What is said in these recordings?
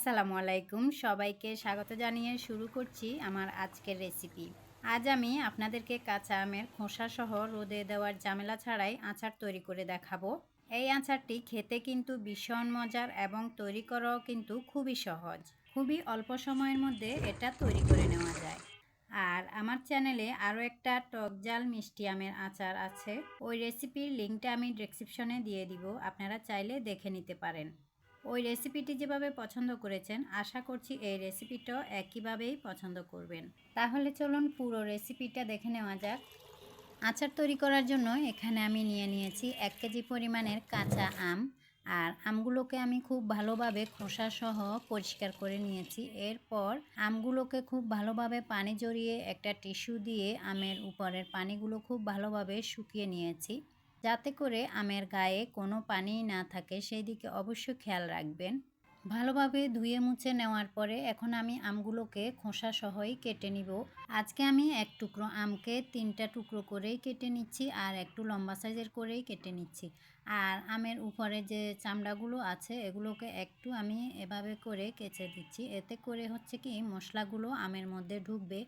আসসালামু আলাইকুম। সবাইকে স্বাগত জানিয়ে শুরু করছি আমার আজকের রেসিপি আজ আমি আপনাদেরকে কাঁচা আমের খোসা সহ রোদে দেওয়ার ঝামেলা ছাড়াই আচার তৈরি করে দেখাবো। এই আচারটি খেতে কিন্তু ভীষণ মজার এবং তৈরি করাও কিন্তু খুবই সহজ। খুবই অল্প সময়ের মধ্যে এটা তৈরি করে নেওয়া যায়। আর আমার চ্যানেলে আরও একটা টক জাল মিষ্টি আমের আচার আছে। ওই রেসিপির লিঙ্কটা আমি ডেসক্রিপশনে দিয়ে দিব। আপনারা চাইলে দেখে নিতে পারেন। ওই রেসিপিটি যেভাবে পছন্দ করেছেন, আশা করছি এই রেসিপিটাও একইভাবেই পছন্দ করবেন। তাহলে চলুন পুরো রেসিপিটা দেখে নেওয়া যাক। আচার তৈরি করার জন্য এখানে আমি নিয়ে নিয়েছি এক কেজি পরিমাণের কাঁচা আম আর আমগুলোকে আমি খুব ভালোভাবে খোসা সহ পরিষ্কার করে নিয়েছি। এরপর আমগুলোকে খুব ভালোভাবে পানি জড়িয়ে একটা টিস্যু দিয়ে আমের উপরের পানিগুলো খুব ভালোভাবে শুকিয়ে নিয়েছি। যাতে করে আমের গায়ে কোনো পানি না থাকে, সেই দিকে অবশ্যই খেয়াল রাখবেন। ভালোভাবে ধুয়ে মুছে নেওয়ার পরে এখন আমি আমগুলোকে খোসা সহই কেটে নিব। আজকে আমি এক টুকরো আমকে তিনটা টুকরো করেই কেটে নিচ্ছি আর একটু লম্বা সাইজের করেই কেটে নিচ্ছি। আর আমের উপরে যে চামড়াগুলো আছে, এগুলোকে একটু আমি এভাবে করে কেচে দিচ্ছি। এতে করে হচ্ছে কি, মশলাগুলো আমের মধ্যে ঢুকবে।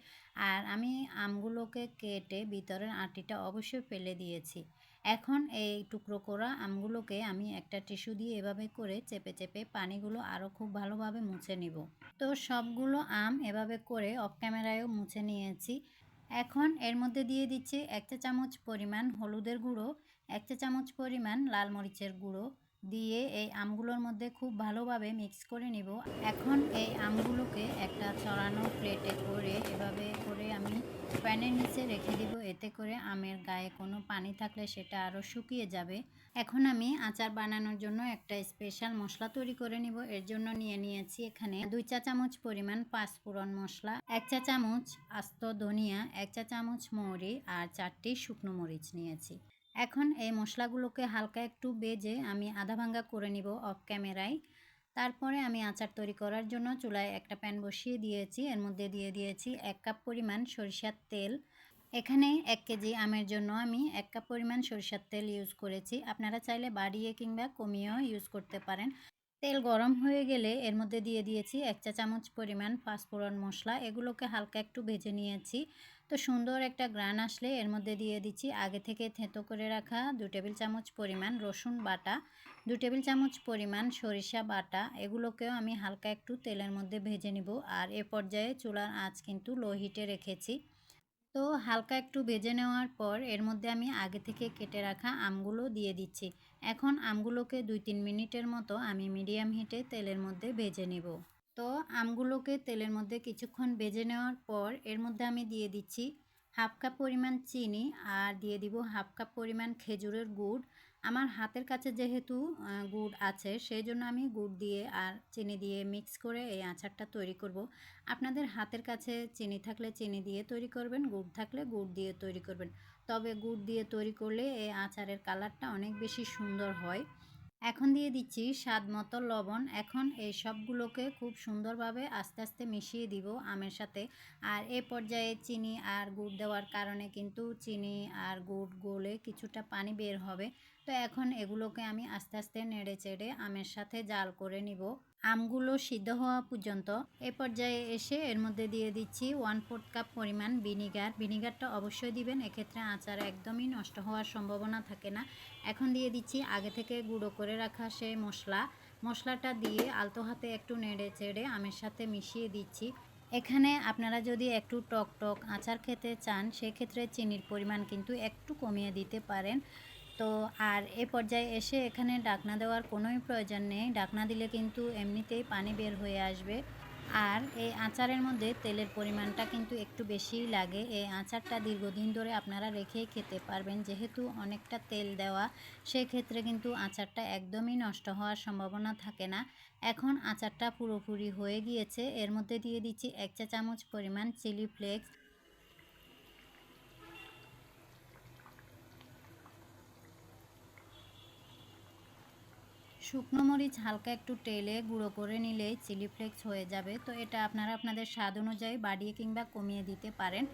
আর আমি আমগুলোকে কেটে ভিতরের আটিটা অবশ্যই ফেলে দিয়েছি। এখন এই টুকরো করা আমগুলোকে আমি একটা টিস্যু দিয়ে এভাবে করে চেপে চেপে পানিগুলো আরও খুব ভালোভাবে মুছে নিব। তো সবগুলো আম এভাবে করে অফ ক্যামেরায়ও মুছে নিয়েছি। এখন এর মধ্যে দিয়ে দিচ্ছি এক চা চামচ পরিমাণ হলুদের গুঁড়ো, এক চা চামচ পরিমাণ লাল মরিচের গুঁড়ো দিয়ে এই আমগুলোর মধ্যে খুব ভালোভাবে মিক্স করে নিব। এখন এই আমগুলোকে একটা চড়ানো প্লেটে করে এভাবে করে আমি প্যানের নিচে রেখে দিব। এতে করে আমের গায়ে কোনো পানি থাকলে সেটা আরও শুকিয়ে যাবে। এখন আমি আচার বানানোর জন্য একটা স্পেশাল মশলা তৈরি করে নিব। এর জন্য নিয়ে নিয়েছি এখানে দুই চা চামচ পরিমাণ পাঁচফোড়ন মশলা, এক চা চামচ আস্ত ধনিয়া, এক চা চামচ মৌরি আর চারটি শুকনো মরিচ নিয়েছি। এখন এই মশলাগুলোকে হালকা একটু বেজে আমি আধা ভাঙ্গা করে নিব অফ ক্যামেরায়। তারপরে আমি আচার তৈরি করার জন্য চুলায় একটা প্যান বসিয়ে দিয়েছি। এর মধ্যে দিয়ে দিয়েছি এক কাপ পরিমাণ সরিষার তেল। এখানে এক কেজি আমের জন্য আমি এক কাপ পরিমাণ সরিষার তেল ইউজ করেছি। আপনারা চাইলে বাড়িয়ে কিংবা কমিয়েও ইউজ করতে পারেন। তেল গরম হয়ে গেলে এর মধ্যে দিয়ে দিয়েছি এক চা চামচ পরিমাণ পাঁচফোড়ন মশলা। এগুলোকে হালকা একটু ভেজে নিয়েছি। তো সুন্দর একটা গ্রান আসলে এর মধ্যে দিয়ে দিচ্ছি। আগে থেকে থেঁতো করে রাখা দু টেবিল চামচ পরিমাণ রসুন বাটা, দু টেবিল চামচ পরিমাণ সরিষা বাটা, এগুলোকেও আমি হালকা একটু তেলের মধ্যে ভেজে নিব। আর এ পর্যায়ে চুলার আঁচ কিন্তু লো হিটে রেখেছি। তো হালকা একটু ভেজে নেওয়ার পর এর মধ্যে আমি আগে থেকে কেটে রাখা আমগুলো দিয়ে দিচ্ছি। এখন আমগুলোকে দুই তিন মিনিটের মতো আমি মিডিয়াম হিটে তেলের মধ্যে ভেজে নিব। তো আমগুলোকে তেলের মধ্যে কিছুক্ষণ ভেজে নেওয়ার পর এর মধ্যে আমি দিয়ে দিচ্ছি হাফ কাপ পরিমাণ চিনি আর দিয়ে দিব হাফ কাপ পরিমাণ খেজুরের গুড়। আমার হাতের কাছে যেহেতু গুড় আছে সেই জন্য আমি গুড় দিয়ে আর চিনি দিয়ে মিক্স করে এই আচারটা তৈরি করব। আপনাদের হাতের কাছে চিনি থাকলে চিনি দিয়ে তৈরি করবেন, গুড় থাকলে গুড় দিয়ে তৈরি করবেন। তবে গুড় দিয়ে তৈরি করলে এই আচারের কালারটা অনেক বেশি সুন্দর হয়। এখন দিয়ে দিচ্ছি স্বাদ মতো লবণ। এখন এই সবগুলোকে খুব সুন্দরভাবে আস্তে আস্তে মিশিয়ে দিব আমের সাথে। আর এ পর্যায়ে চিনি আর গুড় দেওয়ার কারণে কিন্তু চিনি আর গুড় গলে কিছুটা পানি বের হবে। তো এখন এগুলোকে আমি আস্তে আস্তে নেড়ে চেড়ে আমের সাথে জাল করে নিব। আমগুলো সিদ্ধ হওয়া পর্যন্ত এ পর্যায়ে এসে এর মধ্যে দিয়ে দিচ্ছি ওয়ান ফোর্থ কাপ পরিমাণ ভিনিগার ভিনিগারটা অবশ্যই দিবেন, এক্ষেত্রে আচার একদমই নষ্ট হওয়ার সম্ভাবনা থাকে না। এখন দিয়ে দিচ্ছি আগে থেকে গুঁড়ো করে রাখা সেই মশলা। মশলাটা দিয়ে আলতো হাতে একটু নেড়ে চেড়ে আমের সাথে মিশিয়ে দিচ্ছি। এখানে আপনারা যদি একটু টক টক আচার খেতে চান, সেক্ষেত্রে চিনির পরিমাণ কিন্তু একটু কমিয়ে দিতে পারেন। তো আর এ পর্যায়ে এসে এখানে ডাকনা দেওয়ার কোনোই প্রয়োজন নেই। ডাকনা দিলে কিন্তু এমনিতেই পানি বের হয়ে আসবে। আর এই আচারের মধ্যে তেলের পরিমাণটা কিন্তু একটু বেশিই লাগে। এই আচারটা দীর্ঘদিন ধরে আপনারা রেখেই খেতে পারবেন। যেহেতু অনেকটা তেল দেওয়া, সেক্ষেত্রে কিন্তু আচারটা একদমই নষ্ট হওয়ার সম্ভাবনা থাকে না। এখন আচারটা পুরোপুরি হয়ে গিয়েছে। এর মধ্যে দিয়ে দিচ্ছি এক চা চামচ পরিমাণ চিলি ফ্লেক্স। শুকনো মরিচ হালকা একটু তেলে গুঁড়ো করে নিলেই চিলি ফ্লেক্স হয়ে যাবে। তো এটা আপনারা আপনাদের স্বাদ অনুযায়ী বাড়িয়ে কিংবা কমিয়ে দিতে পারেন।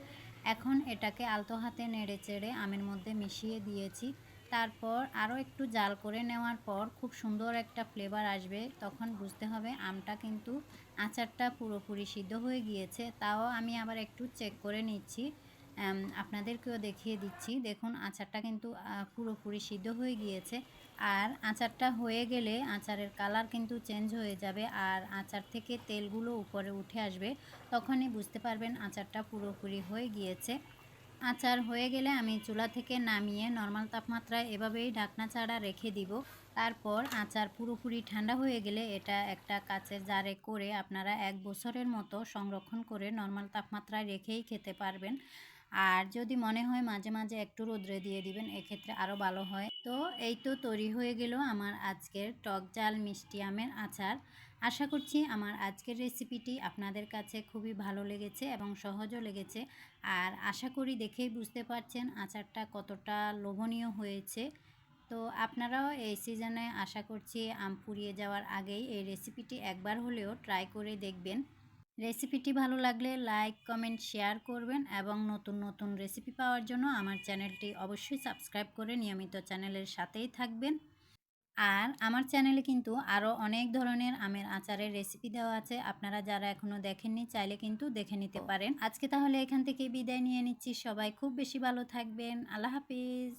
এখন এটাকে আলতো হাতে নেড়ে চেড়ে আমের মধ্যে মিশিয়ে দিয়েছি। তারপর আরও একটু জাল করে নেওয়ার পর খুব সুন্দর একটা ফ্লেভার আসবে। তখন বুঝতে হবে আমটা কিন্তু আচারটা পুরোপুরি সিদ্ধ হয়ে গিয়েছে। তাও আমি আবার একটু চেক করে নিচ্ছি। আপনাদেরকেও দেখিয়ে দিচ্ছি। দেখুন, আচারটা কিন্তু পুরোপুরি সিদ্ধ হয়ে গিয়েছে। আর আচারটা হয়ে গেলে আচারের কালার কিন্তু চেঞ্জ হয়ে যাবে আর আচার থেকে তেলগুলো উপরে উঠে আসবে, তখনই বুঝতে পারবেন আচারটা পুরোপুরি হয়ে গিয়েছে। আচার হয়ে গেলে আমি চুলা থেকে নামিয়ে নর্মাল তাপমাত্রায় এভাবেই ঢাকনা ছাড়া রেখে দিব। তারপর আচার পুরোপুরি ঠান্ডা হয়ে গেলে এটা একটা কাচের জারে করে আপনারা এক বছরের মতো সংরক্ষণ করে নর্মাল তাপমাত্রায় রেখেই খেতে পারবেন। আর যদি মনে হয় মাঝে মাঝে একটু রোদ্রে দিয়ে দিবেন, এক্ষেত্রে আরও ভালো হয়। তো এই তো তৈরি হয়ে গেল আমার আজকের টক জাল মিষ্টি আমের আচার। আশা করছি আমার আজকের রেসিপিটি আপনাদের কাছে খুবই ভালো লেগেছে এবং সহজও লেগেছে। আর আশা করি দেখেই বুঝতে পারছেন আচারটা কতটা লোভনীয় হয়েছে। তো আপনারাও এই সিজনে আশা করছি আম পুড়িয়ে যাওয়ার আগেই এই রেসিপিটি একবার হলেও ট্রাই করে দেখবেন। রেসিপিটি ভালো লাগলে লাইক, কমেন্ট, শেয়ার করবেন এবং নতুন নতুন রেসিপি পাওয়ার জন্য আমার চ্যানেলটি অবশ্যই সাবস্ক্রাইব করে নিয়মিত চ্যানেলের সাথেই থাকবেন। আর আমার চ্যানেলে কিন্তু আরও অনেক ধরনের আমের আচারের রেসিপি দেওয়া আছে। আপনারা যারা এখনও দেখেননি, চাইলে কিন্তু দেখে নিতে পারেন। আজকে তাহলে এখান থেকে বিদায় নিয়ে নিচ্ছি। সবাই খুব বেশি ভালো থাকবেন। আল্লাহ হাফিজ।